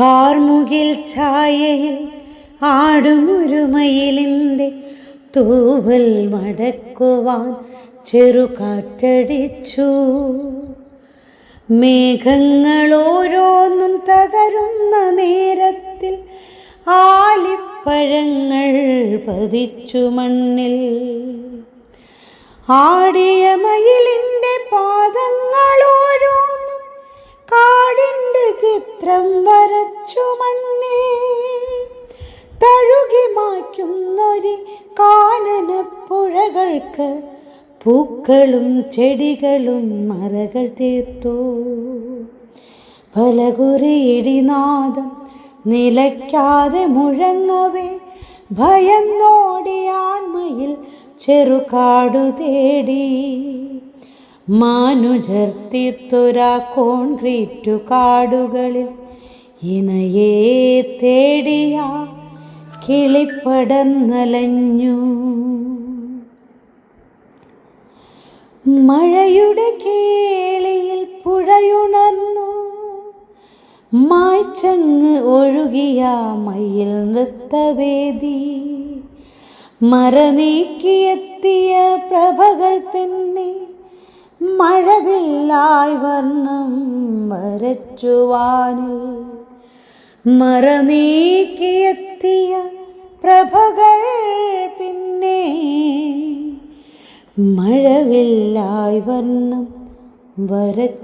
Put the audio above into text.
കാർമുകിൽ ഛായയിൽ ആടുമൊരുമയിലിന്റെ തൂവൽ മടക്കുവാൻ ചെറുകാറ്റടിച്ചു. മേഘങ്ങൾ ഓരോന്നും തകരുന്ന നേരത്തിൽ ആലിപ്പഴങ്ങൾ പതിച്ചു മണ്ണിൽ. ആടിയ മയിലിന്റെ ചിത്രം വരച്ചു മണ്ണിൽ തഴുകി മായ്ക്കുന്നൊരു കാനനപ്പുഴകൾക്ക് പൂക്കളും ചെടികളും മറകൾ തീർത്തു. പലകുറിയിടിനാദം നിലയ്ക്കാതെ മുഴങ്ങവേ ഭയന്നോടി ആൺമയിൽ ചെറുകാടു തേടി. മാനുജർ തീർത്തൊരാ കോൺക്രീറ്റു കാടുകളിൽ ഇണയെ തേടിയ കിളിപ്പടന്നലഞ്ഞു. മഴയുടെ കേളിയിൽ പുഴയുണർന്നു. മായ്ച്ചങ്ങ് ഒഴുകിയ മയിൽ നൃത്തവേദി. മറനീക്കിയെത്തിയ പ്രഭകൾ പിന്നെ മഴവില്ലായി വർണം വരച്ചുവാനിൽ മറനീക്കിയെത്തിയ പ്രഭകൾ പിന്നെ മഴവില്ലായി വർണം വരച്ചുവാനിൽ.